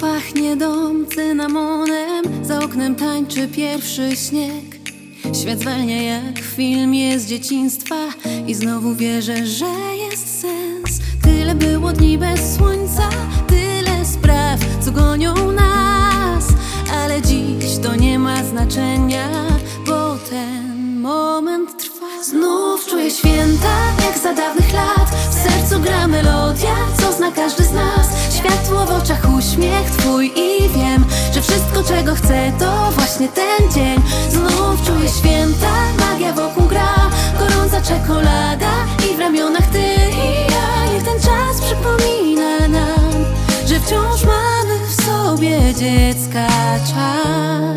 pachnie dom cynamonem Za oknem tańczy pierwszy śnieg. Świat zwalnia jak w filmie z dzieciństwa I znowu wierzę, że jest sens. Tyle było dni bez słońca Tyle spraw, co gonią nas chcę to właśnie ten dzień. Znów czuję święta, magia wokół gra. Gorąca czekolada i w ramionach ty i ja. Niech ten czas przypomina nam Że wciąż mamy w sobie dziecka czar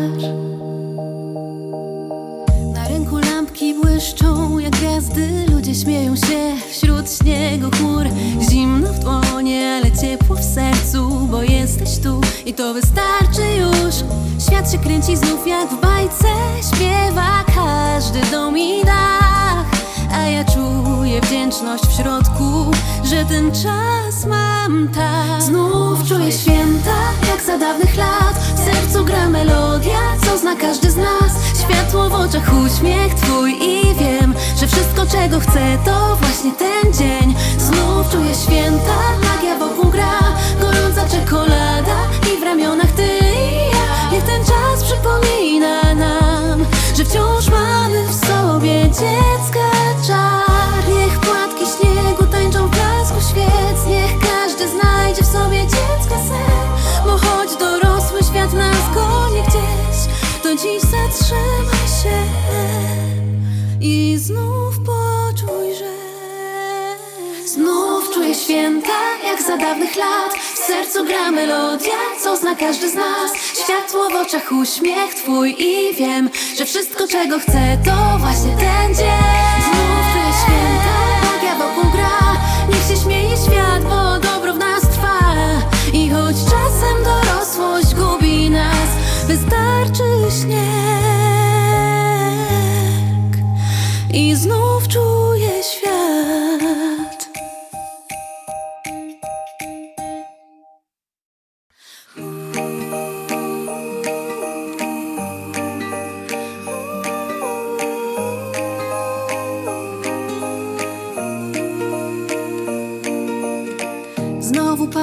na rynku lampki błyszczą jak gwiazdy. Ludzie śmieją się wśród śniegu chmur. Zimno w dłonie, ale ciepło w sercu Bo jesteś tu i to wystarczy już Świat się kręci znów jak w bajce. Śpiewa każdy dom i dach. A ja czuję wdzięczność w środku Że ten czas mam tak. Znów czuję święta jak za dawnych lat. W sercu gra melodia, co zna każdy z nas. Światło w oczach, uśmiech twój i wiem Że wszystko czego chcę to właśnie ten dzień. Znów czuję święta, magia wokół gra dziecka czar. Niech płatki śniegu tańczą w blasku świec. Niech każdy znajdzie w sobie dziecka sen. Bo choć dorosły świat nas goni gdzieś To dziś zatrzymaj się I znów poczuj, święta, jak za dawnych lat. W sercu gra melodia, co zna każdy z nas. Światło w oczach, uśmiech twój i wiem Że wszystko czego chcę to właśnie ten dzień. Znów święta,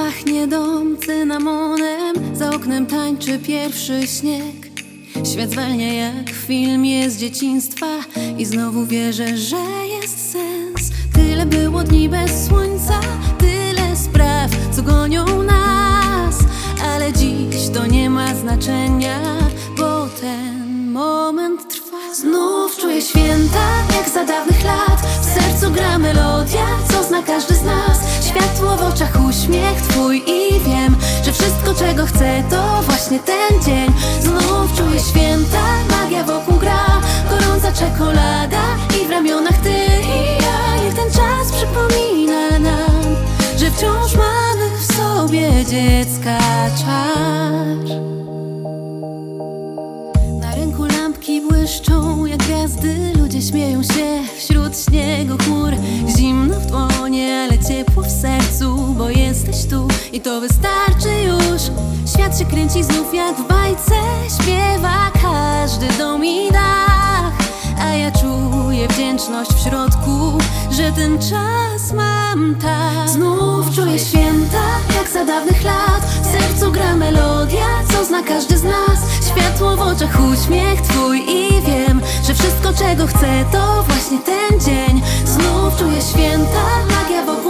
pachnie dom cynamonem Za oknem tańczy pierwszy śnieg. Świat zwalnia jak w filmie z dzieciństwa I znowu wierzę, że jest sens. Tyle było dni bez słońca Tyle spraw, co gonią nas twój i wiem Że wszystko czego chcę to właśnie ten dzień. Znów czuję święta, magia wokół gra Gorąca czekolada i w ramionach ty i ja. Niech ten czas przypomina nam Że wciąż mamy w sobie dziecka czar na rynku lampki błyszczą jak gwiazdy Ludzie śmieją się wśród śniegu chmur. Zimno w dłonie, ale ciepło w sercu tu i to wystarczy już. Świat się kręci znów jak w bajce Śpiewa każdy dom i dach. A ja czuję wdzięczność w środku Że ten czas mam tak. Znów czuję święta jak za dawnych lat. W sercu gra melodia, co zna każdy z nas. Światło w oczach, uśmiech twój i wiem Że wszystko czego chcę to właśnie ten dzień. Znów czuję święta, magia wokół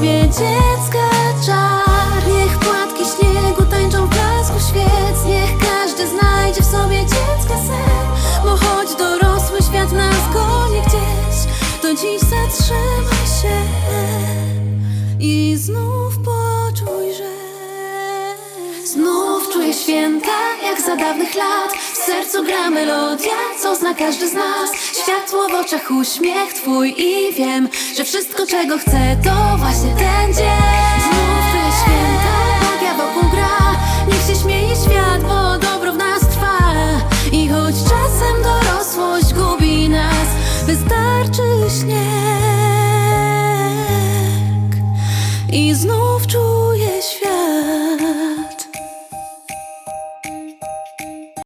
sobie dziecka czar. Niech płatki śniegu tańczą w blasku świec. Niech każdy znajdzie w sobie dziecka sen. Bo choć dorosły świat nas goni gdzieś To dziś zatrzymaj się I znów poczuj, jak za dawnych lat. W sercu gra melodia, co zna każdy z nas. Światło w oczach, uśmiech twój i wiem Że wszystko czego chcę to właśnie ten dzień